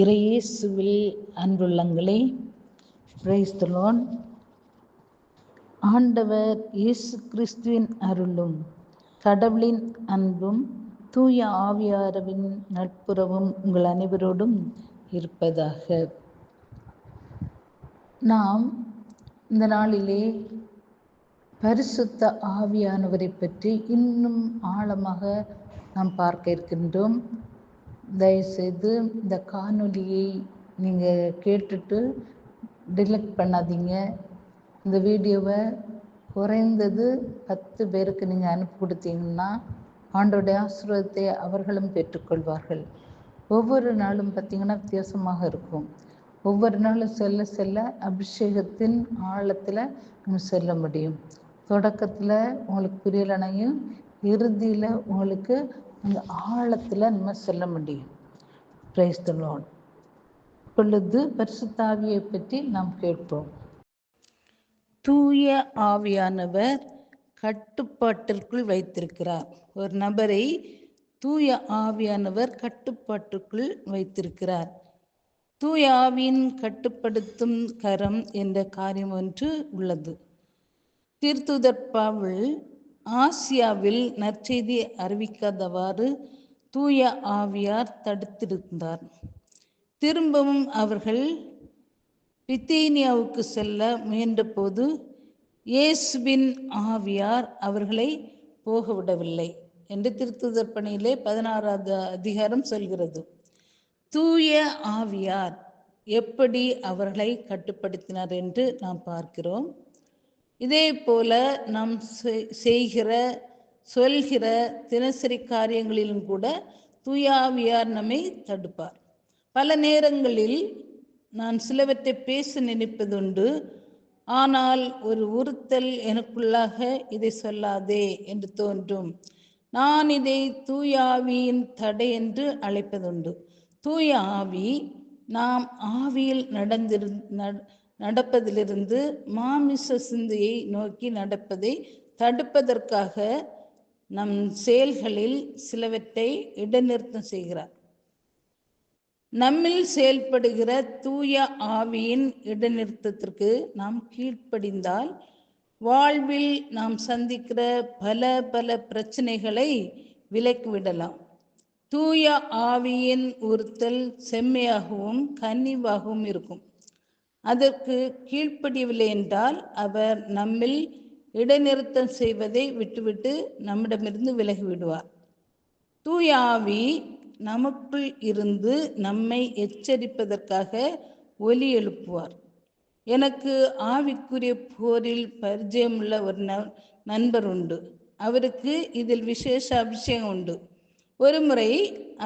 இறையேசுவில் அன்புள்ளங்களே பிரைஸ்தலோன் ஆண்டவர் இயேசு கிறிஸ்துவின் அருளும் கடவுளின் அன்பும் தூய ஆவியாரவின் நட்புறவும் உங்கள் அனைவரோடும் இருப்பதாக. நாம் இந்த நாளிலே பரிசுத்த ஆவியானவரை பற்றி இன்னும் ஆழமாக நாம் பார்க்க இருக்கின்றோம். தயவுசெய்து இந்த காணொலியை நீங்கள் கேட்டுட்டு டிலெக்ட் பண்ணாதீங்க. இந்த வீடியோவை குறைந்தது பத்து பேருக்கு நீங்கள் அனுப்பி கொடுத்தீங்கன்னா ஆண்டோடைய ஆசீர்வாதத்தை அவர்களும் பெற்றுக்கொள்வார்கள். ஒவ்வொரு நாளும் பார்த்திங்கன்னா வித்தியாசமாக இருக்கும். ஒவ்வொரு நாளும் செல்ல செல்ல அபிஷேகத்தின் ஆழத்தில் நம்ம செல்ல முடியும். தொடக்கத்தில் உங்களுக்கு புரியலைனையும் இறுதியில் உங்களுக்கு அந்த ஆழத்தில் நம்ம செல்ல முடியும். பிரைஸ் த லார்ட் இப்பொழுது பரிசுத்தாவியை பற்றி நாம் கேட்போம். தூய ஆவியானவர் கட்டுப்பாட்டிற்குள் வைத்திருக்கிறார். ஒரு நபரை தூய ஆவியானவர் கட்டுப்பாட்டுக்குள் வைத்திருக்கிறார். தூய ஆவியின் கட்டுப்படுத்தும் கரம் என்ற காரியம் ஒன்று உள்ளது. தீர்த்துதர் பவுல் ஆசியாவில் நற்செய்தி அறிவிக்காதவாறு தூய ஆவியார் தடுத்திருந்தார். திரும்பவும் அவர்கள் பித்தேனியாவுக்கு செல்ல முயன்றபோது இயேசுவின் ஆவியார் அவர்களை போகவிடவில்லை என்று திருத்துதர் பணியிலே பதினாறாவது அதிகாரம் சொல்கிறது. தூய ஆவியார் எப்படி அவர்களை கட்டுப்படுத்தினார் என்று நாம் பார்க்கிறோம். இதே போல நாம் செய்கிற சொல்கிற தினசரி காரியங்களிலும் கூட தூயாவியார் நம்மை தடுப்பார். பல நேரங்களில் நான் சிலவற்றை பேச நினைப்பதுண்டு ஆனால் ஒரு உறுத்தல் எனக்குள்ளாக இதை சொல்லாதே என்று தோன்றும். நான் இதை தூயாவியின் தடை என்று அழைப்பதுண்டு. தூய ஆவி நாம் ஆவியில் நடந்திரு நடப்பதிலிருந்து மாமிச சிந்தையை நோக்கி நடப்பதை தடுப்பதற்காக நம் செயல்களில் சிலவற்றை இடைநிறுத்தம் செய்கிறார். நம்மில் செயல்படுகிற தூய ஆவியின் இடைநிறுத்தத்திற்கு நாம் கீழ்ப்படிந்தால் வாழ்வில் நாம் சந்திக்கிற பல பல பிரச்சனைகளை விலக்கிவிடலாம். தூய ஆவியின் உறுத்தல் செம்மையாகவும் கன்னிவாகவும் இருக்கும். அதற்கு கீழ்ப்படியவில்லை என்றால் அவர் நம்மில் இடைநிறுத்தம் செய்வதை விட்டுவிட்டு நம்மிடமிருந்து விலகிவிடுவார். தூயாவி நமக்குள் இருந்து நம்மை எச்சரிப்பதற்காக ஒலி எழுப்புவார். எனக்கு ஆவிக்குரிய போரில் பரிச்சயமுள்ள ஒரு நண்பர் உண்டு. அவருக்கு இதில் விசேஷ அபிஷேகம் உண்டு. ஒரு முறை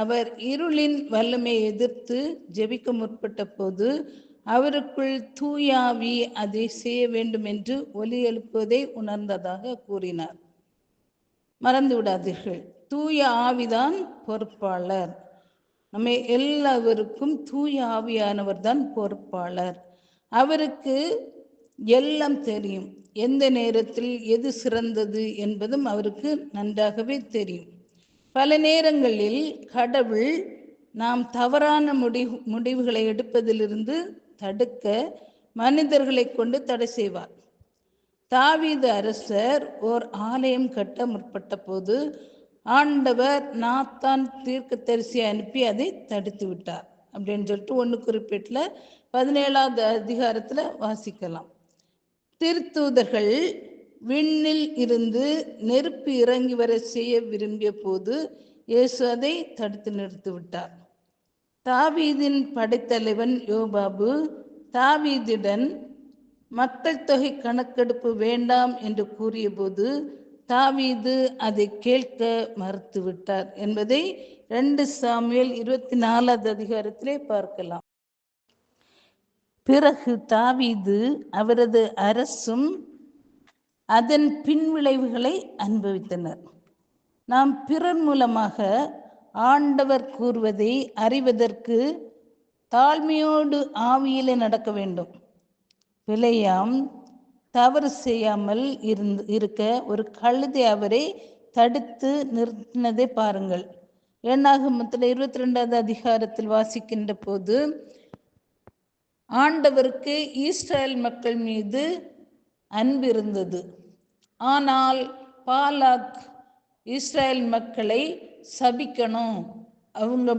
அவர் இருளின் வல்லமையை எதிர்த்து ஜெபிக்க முற்பட்ட போது அவருக்குள் தூயாவி அதை செய்ய வேண்டும் என்று ஒலி எழுப்புவதை உணர்ந்ததாக கூறினார். மறந்து விடாதீர்கள். தூய ஆவிதான் பொறுப்பாளர். நம்ம எல்லாவருக்கும் தூய ஆவியானவர் தான் பொறுப்பாளர். அவருக்கு எல்லாம் தெரியும். எந்த நேரத்தில் எது சிறந்தது என்பதும் அவருக்கு நன்றாகவே தெரியும். பல நேரங்களில் கடவுள் நாம் தவறான முடிவு முடிவுகளை எடுப்பதிலிருந்து தடுக்க மனிதர்களை கொண்டு தடை செய்வார். தாவீது அரசர் ஓர் ஆலயம் கட்ட முற்பட்ட போது ஆண்டவர் நாத்தான் தீர்க்க தரிசியை அனுப்பி அதை தடுத்து விட்டார் அப்படின்னு சொல்லிட்டு ஒன்று குறிப்பிட்டில் பதினேழாவது அதிகாரத்தில் வாசிக்கலாம். திருத்தூதர்கள் விண்ணில் இருந்து நெருப்பு இறங்கி வர செய்ய விரும்பிய போது இயேசு அதை தடுத்து நிறுத்தி விட்டார். தாவீதின் படைத்தலைவன் யோபாபு தாவீதுடன் மக்கள் தொகை கணக்கெடுப்பு வேண்டாம் என்று கூறியபோது தாவீது அதை கேட்க மறுத்துவிட்டார் என்பதை ரெண்டு சாமியல் இருபத்தி நாலாவது அதிகாரத்திலே பார்க்கலாம். பிறகு தாவீது அவரது அரசும் அதன் பின்விளைவுகளை அனுபவித்தனர். நாம் பிறர் மூலமாக ஆண்டவர் கூறுவதை அறிவதற்கு தாழ்மையோடு ஆவியிலே நடக்க வேண்டும். விலையாம் தவறு செய்யாமல் இருந்து இருக்க ஒரு கழுதை அவரை தடுத்து நிறுத்தினதை பாருங்கள். எண்ணாகமத்தில் இருபத்தி ரெண்டாவது அதிகாரத்தில் வாசிக்கின்ற போது ஆண்டவருக்கு இஸ்ரேல் மக்கள் மீது அன்பு இருந்தது. ஆனால் பாலாக் இஸ்ரேல் மக்களை சபிக்கணும் அவங்க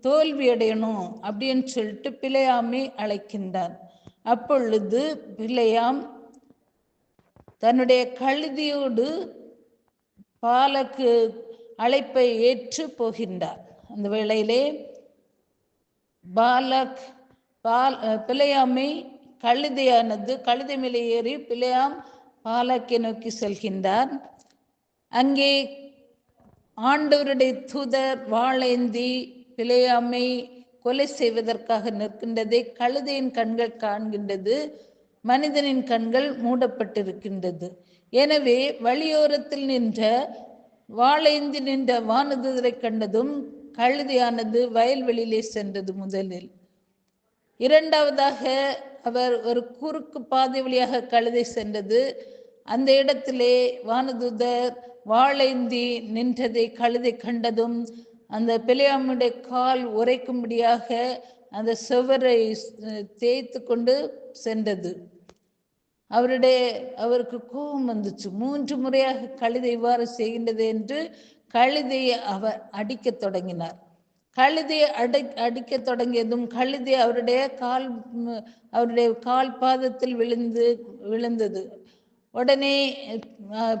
தோல்வி அடையணும் அப்படின்னு சொல்லிட்டு பிழையாமை அழைக்கின்றார். அப்பொழுது பிழையாம் தன்னுடைய கழுதியோடு பாலக்கு அழைப்பை ஏற்று போகின்றார். அந்த வேளையிலே பாலக் பால் பிழையாமை கழுதையானது கழுதை மேலே ஏறி பிழையாம் பாலக்கை நோக்கி செல்கின்றார். அங்கே ஆண்டவருடைய தூதர் வாழேந்தி பிழையாமை கொலை செய்வதற்காக நிற்கின்றதை கழுதையின் கண்கள் காண்கின்றது மனிதனின் கண்கள் மூடப்பட்டிருக்கின்றது. எனவே வழியோரத்தில் நின்ற வாழைந்து நின்ற வானதுதரை கண்டதும் கழுதையானது வயல்வெளியிலே சென்றது முதலில். இரண்டாவதாக அவர் ஒரு குறுக்கு பாதை வழியாக கழுதை சென்றது. அந்த இடத்திலே வானதுதர் வாழைந்தி நின்றதை கழுதை கண்டதும் அந்த பிள்ளையாமுடைய கால் உரைக்கும்படியாக அந்த சுவரை தேய்த்து கொண்டு சென்றது. அவருடைய அவருக்கு கோபம் வந்துச்சு. மூன்று முறையாக கழுதை இவ்வாறு செய்கின்றது என்று கழுதையை அவர் அடிக்கத் தொடங்கினார். கழுதையை அடை அடிக்க தொடங்கியதும் கழுதை அவருடைய கால் அவருடைய கால் பாதத்தில் விழுந்து விழுந்தது. உடனே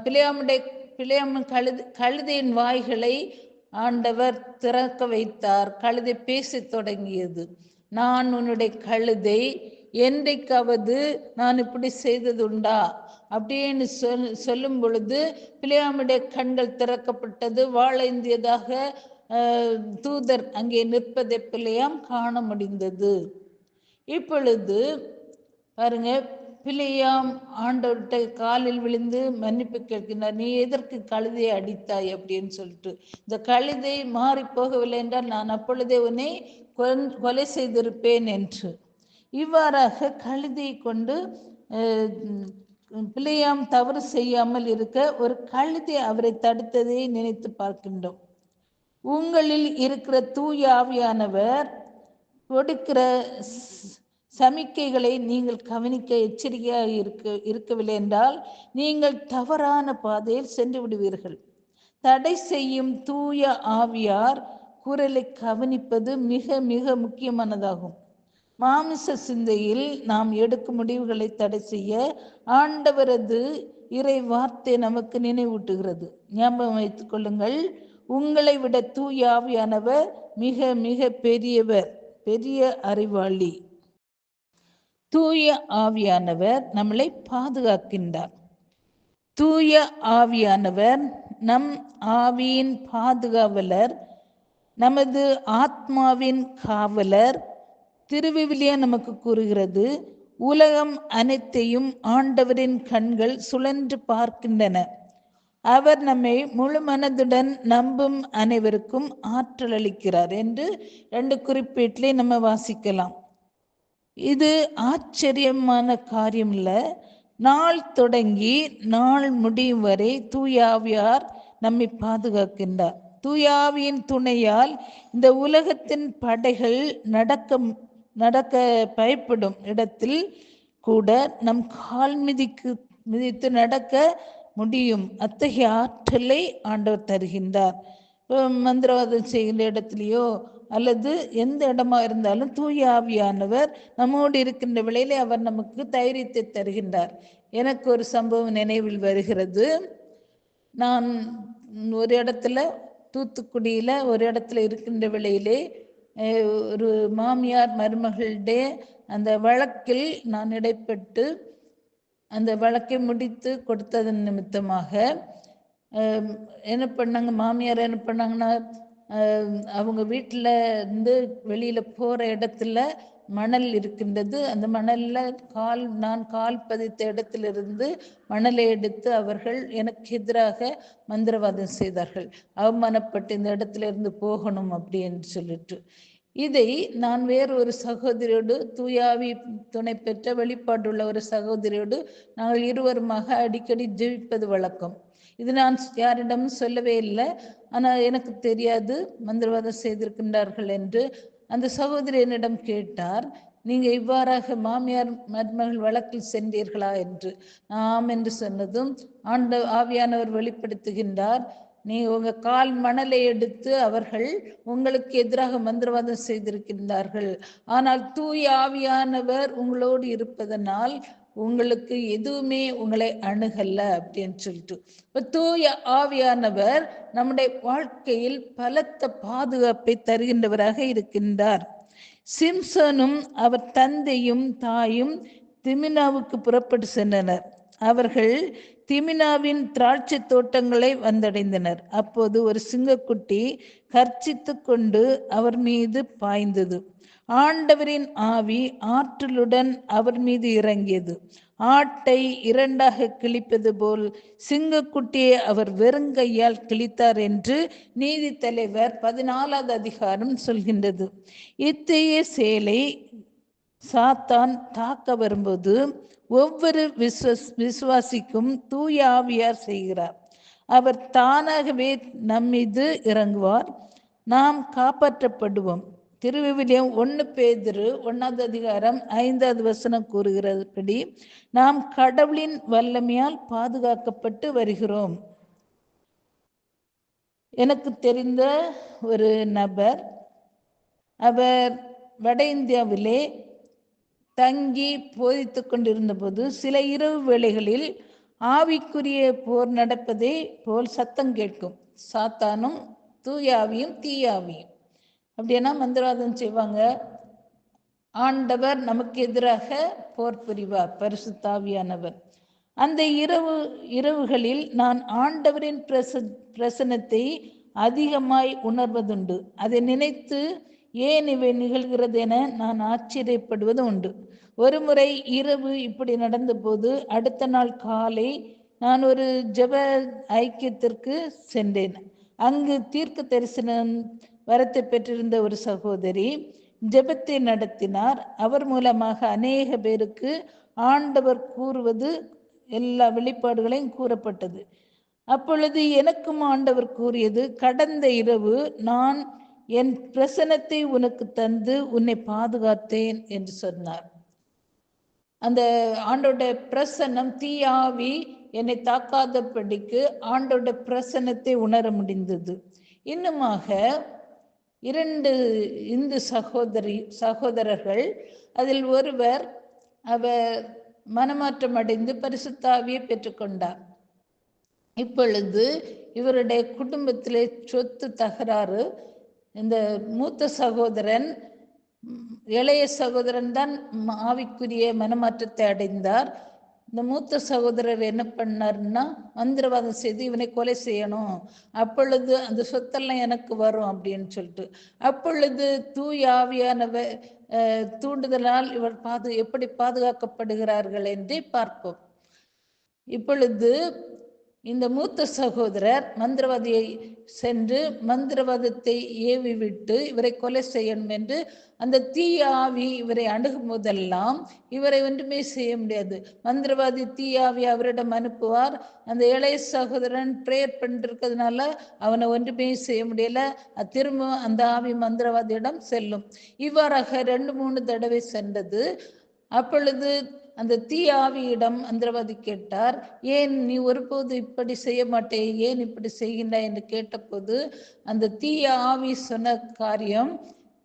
பிள்ளையாமுடைய பிள்ளையாமன் கழுது கழுதையின் வாய்களை ஆண்டவர் திறக்க வைத்தார். கழுதை பேசத் தொடங்கியது. நான் உன்னுடைய கழுதை என்றைக்காவது நான் இப்படி செய்ததுண்டா? அப்படின்னு சொல் சொல்லும் பொழுது பிள்ளையாமுடைய கண்கள் திறக்கப்பட்டது. வாழைந்தியதாக தூதர் அங்கே நிற்பதை பிள்ளையாம் காண முடிந்தது. இப்பொழுது பாருங்க பிள்ளையாம் ஆண்டவர்கிட்ட காலில் விழுந்து மன்னிப்பு கேட்கின்றார். நீ எதற்கு கழுதையை அடித்தாய்? அப்படின்னு சொல்லிட்டு. இந்த கழுதை மாறி போகவில்லை என்றால் நான் அப்பொழுதே உன்னை கொலை செய்திருப்பேன் என்று. இவ்வாறாக கழுதையை கொண்டு பிள்ளையாம் தவறு செய்யாமல் இருக்க ஒரு கழுதை அவரை தடுத்ததை நினைத்து பார்க்கின்றோம். உங்களில் இருக்கிற தூய ஆவியானவர் கொடுக்கிற சமிக்கைகளை நீங்கள் கவனிக்க எச்சரிக்கையாக இருக்க இருக்கவில்லை என்றால் நீங்கள் தவறான பாதையில் சென்று விடுவீர்கள். தடை செய்யும் தூய ஆவியார் குரலை கவனிப்பது மிக மிக முக்கியமானதாகும். மாமிச சிந்தையில் நாம் எடுக்கும் முடிவுகளை தடை செய்ய ஆண்டவரது இறை வார்த்தை நமக்கு நினைவூட்டுகிறது. ஞாபகம் வைத்துக் கொள்ளுங்கள் உங்களை விட தூய ஆவியானவர் மிக மிக பெரியவர் பெரிய அறிவாளி. தூய ஆவியானவர் நம்மளை பாதுகாக்கின்றார். தூய ஆவியானவர் நம் ஆவியின் பாதுகாவலர் நமது ஆத்மாவின் காவலர். திருவிவிலியா நமக்கு கூறுகிறது உலகம் அனைத்தையும் ஆண்டவரின் கண்கள் சுழன்று பார்க்கின்றன. அவர் நம்மை முழு மனதுடன் நம்பும் அனைவருக்கும் ஆற்றல் அளிக்கிறார் என்று ரெண்டு குறிப்பீட்டிலே நம்ம வாசிக்கலாம். இது ஆச்சரியமான காரியம் இல்லை நாள் தொடங்கி நாள் முடியும் வரை தூயாவியார் நம்மை பாதுகாக்கின்றார். தூயாவியின் துணையால் இந்த உலகத்தின் படைகள் நடக்க நடக்க பயப்படும் இடத்தில் கூட நம் கால் மிதிக்கு மிதித்து நடக்க முடியும். அத்தகைய ஆற்றலை ஆண்டவர் தருகின்றார். மந்திரவாதம் செய்கின்ற இடத்துலையோ அல்லது எந்த இடமா இருந்தாலும் தூய ஆவியானவர் நம்மோடு இருக்கின்ற விலையிலே அவர் நமக்கு தைரியத்தை தருகின்றார். எனக்கு ஒரு சம்பவம் நினைவில் வருகிறது. நான் ஒரு இடத்துல தூத்துக்குடியில ஒரு இடத்துல இருக்கின்ற விலையிலே ஒரு மாமியார் மருமகளுடைய அந்த வழக்கில் நான் இடைப்பட்டு அந்த வழக்கை முடித்து கொடுத்ததன் நிமித்தமாக என்ன பண்ணாங்க மாமியார் என்ன பண்ணாங்கன்னா அவங்க வீட்டில் இருந்து வெளியில் போகிற இடத்துல மணல் இருக்கின்றது. அந்த மணலில் கால் நான் கால் பதித்த இடத்திலிருந்து மணலை எடுத்து அவர்கள் எனக்கு எதிராக மந்திரவாதம் செய்தார்கள். அவமானப்பட்டு இந்த இடத்துல இருந்து போகணும் அப்படின்னு சொல்லிட்டு. இதை நான் வேறு ஒரு சகோதரியோடு தூயாவி துணை பெற்ற வெளிப்பாடுள்ள ஒரு சகோதரியோடு நாங்கள் இருவருமாக அடிக்கடி ஜெபிப்பது வழக்கம். இது நான் யாரிடம் சொல்லவே இல்லை. ஆனால் எனக்கு தெரியாது மந்திரவாதம் செய்திருக்கின்றார்கள் என்று. அந்த சகோதரி என்னிடம் கேட்டார் நீங்கள் இவ்வாறாக மாமியார் மருமகள் வழக்கில் சென்றீர்களா? என்று. ஆம் என்று சொன்னதும் ஆண்ட ஆவியானவர் வெளிப்படுத்துகின்றார். நீ உங்க கால் மணலை எடுத்து அவர்கள் உங்களுக்கு எதிராக மந்திரவாதம் செய்திருக்கின்றார்கள். ஆனால் தூய் ஆவியானவர் உங்களோடு இருப்பதனால் உங்களுக்கு எதுவுமே உங்களை அணுகல்ல அப்படின்னு சொல்லிட்டு. இப்போ தூய ஆவியானவர் நம்முடைய வாழ்க்கையில் பலத்த பாதுகாப்பை தருகின்றவராக இருக்கின்றார். சிம்சனும் அவர் தந்தையும் தாயும் திமினாவுக்கு புறப்பட்டு சென்றனர். அவர்கள் திமினாவின் திராட்சை தோட்டங்களை வந்தடைந்தனர். அப்போது ஒரு சிங்கக்குட்டி கர்ச்சித்து கொண்டு அவர் மீது பாய்ந்தது. ஆண்டவரின் ஆவி ஆற்றலுடன் அவர் மீது இறங்கியது. ஆட்டை இரண்டாக கிழிப்பது போல் சிங்கக்குட்டியை அவர் வெறுங்கையால் கிழித்தார் என்று நீதி தலைவர் பதினாலாவது அதிகாரம் சொல்கின்றது. இத்தகைய செயலை சாத்தான் தாக்க வரும்போது ஒவ்வொரு விஸ்வஸ் விசுவாசிக்கும் தூய ஆவியார் செய்கிறார். அவர் தானாகவே நம்மீது இறங்குவார். நாம் காப்பாற்றப்படுவோம். திருவிவிலியம் ஒன்று பேதிரு ஒன்றாவது அதிகாரம் ஐந்தாவது வசனம் கூறுகிறபடி நாம் கடவுளின் வல்லமையால் பாதுகாக்கப்பட்டு வருகிறோம். எனக்கு தெரிந்த ஒரு நபர் அவர் வட இந்தியாவிலே தங்கி போதித்து கொண்டிருந்தபோது சில இரவு வேளைகளில் ஆவிக்குரிய போர் நடப்பதை போல் சத்தம் கேட்கும். சாத்தானும் தூயாவியும் தீயாவியும். அப்படின்னா மந்திரவாதம் செய்வாங்க. ஆண்டவர் நமக்கு எதிராக போர் புரிவார் பரிசுத்தாவியானவர். அந்த இரவு இரவுகளில் நான் ஆண்டவரின் பிரச பிரசனத்தை அதிகமாய் உணர்வதுண்டு. அதை நினைத்து ஏன் இவை நிகழ்கிறது என நான் ஆச்சரியப்படுவது உண்டு. ஒருமுறை இரவு இப்படி நடந்தபோது அடுத்த நாள் காலை நான் ஒரு ஜெப ஐக்கியத்திற்கு சென்றேன். அங்கு தீர்க்க தரிசனம் வரத்தை பெற்றிருந்த ஒரு சகோதரி ஜெபத்தை நடத்தினார். அவர் மூலமாக அநேக பேருக்கு ஆண்டவர் கூறுவது எல்லா வெளிப்பாடுகளையும் கூறப்பட்டது. அப்பொழுது எனக்கும் ஆண்டவர் கூறியது கடந்த இரவு நான் என் பிரசனத்தை உனக்கு தந்து உன்னை பாதுகாத்தேன் என்று சொன்னார். அந்த ஆண்டோட பிரசன்னம் தீயாவி என்னை தாக்காதபடிக்கு ஆண்டோட பிரசன்னத்தை உணர முடிந்தது. இன்னுமாக இரண்டு இந்து சகோதரி சகோதரர்கள் அதில் ஒருவர் அவர் மனமாற்றம் அடைந்து பரிசுத்தாவியை பெற்றுக்கொண்டார். இப்பொழுது இவருடைய குடும்பத்திலே சொத்து தகராறு இந்த மூத்த சகோதரன் இளைய சகோதரன் தான் ஆவிக்குரிய மனமாற்றத்தை அடைந்தார். இந்த மூத்த சகோதரர் என்ன பண்ணார்னா மந்திரவாதம் செய்து இவனை கொலை செய்யணும். அப்பொழுது அந்த சொத்தெல்லாம் எனக்கு வரும் அப்படின்னு சொல்லிட்டு. அப்பொழுது தூய் ஆவியானவ தூண்டுதலால் இவர் பாது எப்படி பாதுகாக்கப்படுகிறார்கள் என்றே பார்ப்போம். இப்பொழுது இந்த மூத்த சகோதரர் மந்திரவாதியை சென்று மந்திரவாதத்தை ஏவி விட்டு இவரை கொலை செய்யணும் என்று அந்த தீய ஆவி இவரை அணுகும் போதெல்லாம் இவரை ஒன்றுமே செய்ய முடியாது. மந்திரவாதி தீய ஆவி அவரிடம் அனுப்புவார். அந்த இளைய சகோதரன் ப்ரேயர் பண்ணிருக்கிறதுனால அவனை ஒன்றுமே செய்ய முடியல. அது திரும்ப அந்த ஆவி மந்திரவாதியிடம் செல்லும். இவ்வாறாக ரெண்டு மூணு தடவை சென்றது. அப்பொழுது அந்த தீய ஆவியிடம் மந்திரவாதி கேட்டார் ஏன் நீ ஒருபோது இப்படி செய்ய மாட்டே? ஏன் இப்படி செய்கின்றாய்? என்று கேட்டபோது அந்த தீய ஆவி சொன்ன காரியம்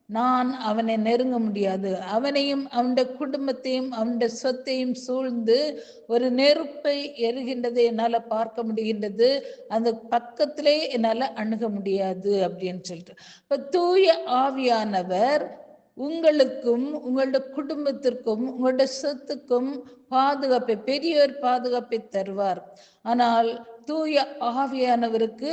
நான் அவனை நெருங்க முடியாது. அவனையும் அவனுடைய குடும்பத்தையும் அவனுடைய சொத்தையும் சூழ்ந்து ஒரு நெருப்பை எறுகின்றதை என்னால் பார்க்க முடிகின்றது. அந்த பக்கத்திலே என்னால் அணுக முடியாது. அப்படின்னு சொல்லிட்டு. இப்போ தூய ஆவியானவர் உங்களுக்கும் உங்களுடைய குடும்பத்திற்கும் உங்களுடைய சொத்துக்கும் பாதுகாப்பை பெரியோர் பாதுகாப்பை தருவார். ஆனால் தூய ஆவியானவருக்கு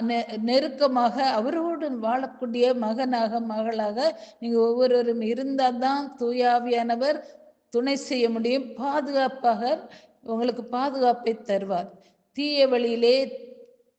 நெ- நெருக்கமாக அவரோடு வாழக்கூடிய மகனாக மகளாக நீங்க ஒவ்வொருவரும் இருந்தால் தான் தூயாவியானவர் துணை செய்ய முடியும். பாதுகாப்பாக உங்களுக்கு பாதுகாப்பை தருவார். தீய வழியிலே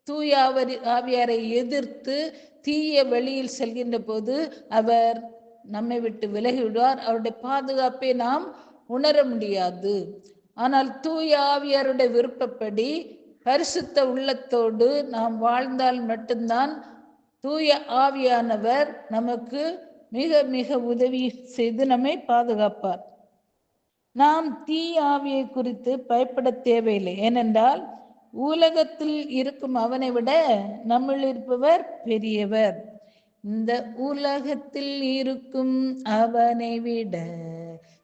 தூயாவரி ஆவியாரை எதிர்த்து தீய வழியில் செல்கின்ற போது அவர் நம்மை விட்டு விலகி விடுவார் அவருடைய பாதுகாப்பை நாம் உணர முடியாது. ஆனால் தூய ஆவியாருடைய விருப்பப்படி பரிசுத்த உள்ளத்தோடு நாம் வாழ்ந்தால் மட்டும்தான் தூய ஆவியானவர் நமக்கு மிக மிக உதவி செய்து நம்மை பாதுகாப்பார். நாம் தீ ஆவியை குறித்து பயப்பட தேவையில்லை. ஏனென்றால் உலகத்தில் இருக்கும் அவனை விட நம்மில் இருப்பவர் பெரியவர். இந்த உலகத்தில் இருக்கும் அவனை விட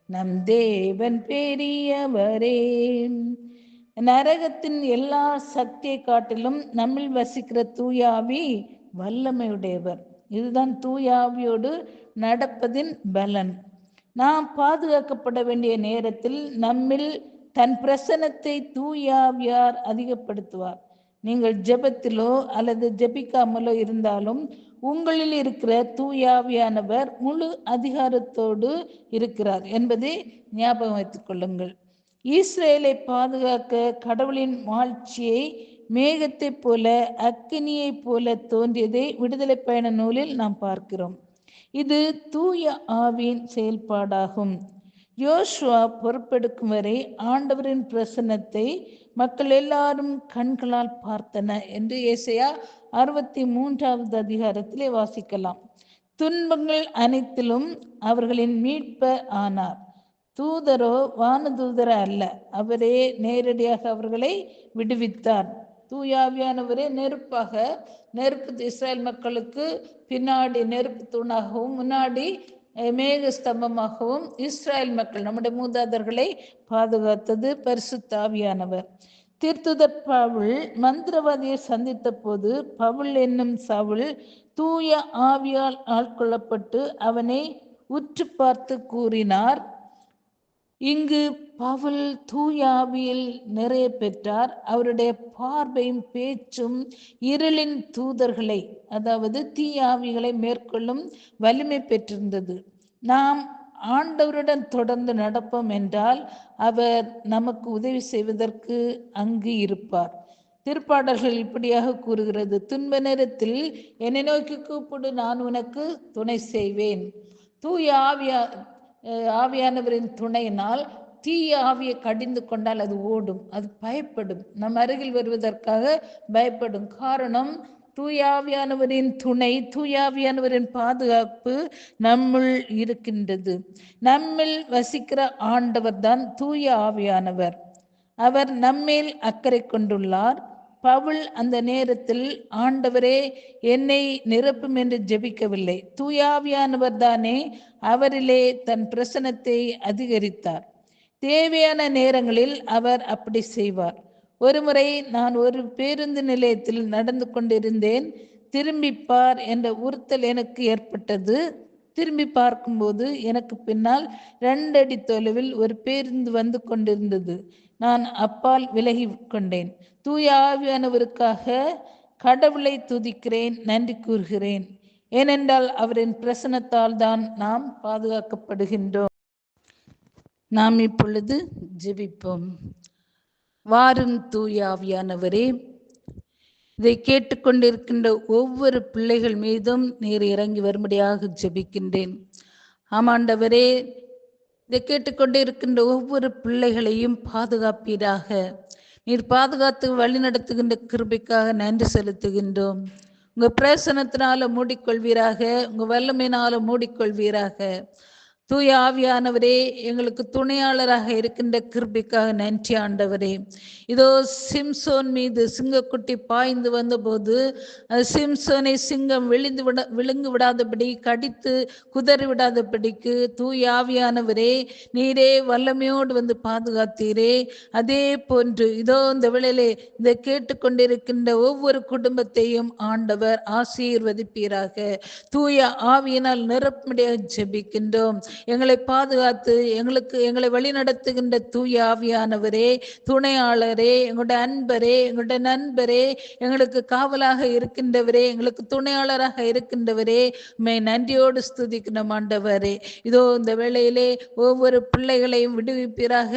நம் தேவன் பெரியவரே. நரகத்தின் எல்லா சக்தியை காட்டிலும் நம்மில் வசிக்கிற தூயாவி வல்லமையுடையவர். இதுதான் தூயாவியோடு நடப்பதின் பலன். நாம் பாதுகாக்கப்பட வேண்டிய நேரத்தில் நம்மில் தன் பிரசனத்தை தூயாவியார் அதிகப்படுத்துவார். நீங்கள் ஜெபத்திலோ அல்லது ஜெபிக்காமலோ இருந்தாலும் உங்களில் இருக்கிற தூயாவியானவர் முழு அதிகாரத்தோடு இருக்கிறார் என்பதை ஞாபகம் வைத்துக் கொள்ளுங்கள். இஸ்ரேலை பாதுகாக்க கடவுளின் வாழ்ச்சியை மேகத்தைப் போல அக்கினியைப் போல தோன்றியதை விடுதலை பயண நூலில் நாம் பார்க்கிறோம். இது தூய ஆவியின் செயல்பாடாகும். யோசுவா பொறுப்பெடுக்கும் வரை ஆண்டவரின் பிரசன்னத்தை மக்கள் எல்லாரும் கண்களால் பார்த்தன என்று ஏசையா அறுபத்தி மூன்றாவது அதிகாரத்திலே வாசிக்கலாம். துன்பங்கள் அனைத்திலும் அவர்களின் மீட்பர் ஆனார். தூதரோ வானதூதர அல்ல. அவரே நேரடியாக அவர்களை விடுவித்தார். தூயாவியானவரே நெருப்பாக நெருப்பு இஸ்ரேல் மக்களுக்கு பின்னாடி நெருப்பு தூணாகவும் முன்னாடி மேக ஸ்தம்பமாகவும் இஸ்ரேல் மக்கள் நம்முடைய மூதாதர்களை பாதுகாத்தது பரிசுத்தாவியானவர் தீர்த்துதர் பவுல் மந்திரவாதியை சந்தித்த போது பவுல் என்னும் சவுல் தூய ஆவியால் ஆட்கொள்ளப்பட்டு அவனை உற்று பார்த்து கூறினார். இங்கு பவுல் தூயாவியில் நிறைய பெற்றார். அவருடைய பார்வையும் பேச்சும் இருளின் தூதர்களை அதாவது தீயாவிகளை மேற்கொள்ளும் வலிமை பெற்றிருந்தது. நாம் ஆண்டவருடன் தொடர்ந்து நடப்போம் என்றால் அவர் நமக்கு உதவி செய்வதற்கு அங்கு இருப்பார். திருப்பாடல்கள் இப்படியாக கூறுகிறது துன்ப நேரத்தில் என்னை நோக்கி கூப்பிடு நான் உனக்கு துணை செய்வேன். தூய ஆவியா ஆவியானவரின் துணையினால் தீய ஆவியை கடிந்து கொண்டால் அது ஓடும் அது பயப்படும். நம் அருகில் வருவதற்காக பயப்படும். காரணம் தூயாவியானவரின் துணை தூயாவியானவரின் பாதுகாப்பு நம்முள் இருக்கின்றது. நம்மில் வசிக்கிற ஆண்டவர் தான் தூய ஆவியானவர். அவர் நம்மேல் அக்கறை கொண்டுள்ளார். பவுல் அந்த நேரத்தில் ஆண்டவரே என்னை நிரப்பும் என்று ஜெபிக்கவில்லை. தூயாவியானவர் தானே அவரிலே தன் பிரசனத்தை அதிகரித்தார். தேவையான நேரங்களில் அவர் அப்படி செய்வார். ஒருமுறை நான் ஒரு பேருந்து நிலையத்தில் நடந்து கொண்டிருந்தேன். திரும்பிப்பார் என்ற உறுத்தல் எனக்கு ஏற்பட்டது. திரும்பி பார்க்கும்போது எனக்கு பின்னால் ரெண்டடி தொலைவில் ஒரு பேருந்து வந்து கொண்டிருந்தது. நான் அப்பால் விலகி கொண்டேன். தூய ஆவியானவருக்காக கடவுளை துதிக்கிறேன் நன்றி கூறுகிறேன். ஏனென்றால் அவரின் பிரசனத்தால் தான் நாம் பாதுகாக்கப்படுகின்றோம். நாம் இப்பொழுது ஜெபிப்போம். வாரும் தூயாவியானவரே இதை கேட்டுக்கொண்டிருக்கின்ற ஒவ்வொரு பிள்ளைகள் மீதும் நீர் இறங்கி வரும்படியாக ஜெபிக்கின்றேன். ஆமாண்டவரே இதை கேட்டுக்கொண்டிருக்கின்ற ஒவ்வொரு பிள்ளைகளையும் பாதுகாப்பீராக. நீர் பாதுகாத்து வழிநடத்துகின்ற கிருபிக்காக நன்றி செலுத்துகின்றோம். உங்க பிரசனத்தினால மூடிக்கொள்வீராக உங்க வல்லமையினால மூடிக்கொள்வீராக. தூய ஆவியானவரே எங்களுக்கு துணையாளராக இருக்கின்ற கிருபிக்காக நன்றி ஆண்டவரே. இதோ சிம்சோன் மீது சிங்கக்குட்டி பாய்ந்து வந்தபோது சிம்சோனை சிங்கம் விழுந்து விட விழுங்கு விடாதபடி கடித்து குதறி விடாதபடிக்கு தூய ஆவியானவரே நீரே வல்லமையோடு வந்து பாதுகாத்தீரே. அதே போன்று இதோ இந்த வேளையிலே இதை கேட்டுக்கொண்டிருக்கின்ற ஒவ்வொரு குடும்பத்தையும் ஆண்டவர் ஆசீர்வதிப்பீராக. தூய ஆவியினால் நிரப்படியாக ஜெபிக்கின்றோம். எங்களை பாதுகாத்து எங்களுக்கு எங்களை வழிநடத்துகின்ற தூய ஆவியானவரே துணையாளரே எங்களுடைய அன்பரே எங்களுடைய நண்பரே எங்களுக்கு காவலாக இருக்கின்றவரே எங்களுக்கு துணையாளராக இருக்கின்றவரே மே நன்றியோடு ஸ்துதிக்கணும் ஆண்டவரே. இதோ இந்த வேளையிலே ஒவ்வொரு பிள்ளைகளையும் விடுவிப்பீராக.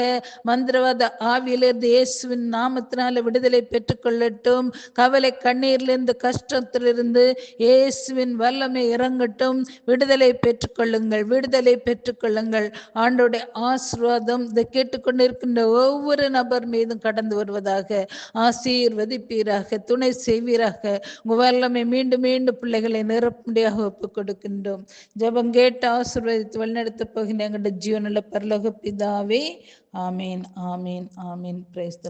மந்திரவாத ஆவியிலிருந்து இயேசுவின் நாமத்தினால விடுதலை பெற்றுக்கொள்ளட்டும். கவலை கண்ணீரிலிருந்து கஷ்டத்திலிருந்து இயேசுவின் வல்லமை இறங்கட்டும். விடுதலை பெற்றுக்கொள்ளுங்கள். விடுதலை பெற்றுக்கொள்ளுங்கள். ஆண்டோடைய ஆசீர்வாதம் இதை கேட்டுக்கொண்டிருக்கின்ற ஒவ்வொரு நபர் மீதும் கடந்து வருவதாக. ஆசீர்வதிப்பீராக துணை செய்வீராக. உங்க வல்லமை மீண்டும் மீண்டும் பிள்ளைகளை நிரப்படியாக ஒப்புக் கொடுக்கின்றோம். ஜபம் கேட்டு ஆசீர்வதித்து வழிநடத்த போகின்ற எங்களுடைய ஜீவனில் பரலோக பிதாவே ஆமீன் ஆமீன் ஆமீன். பிரைஸ்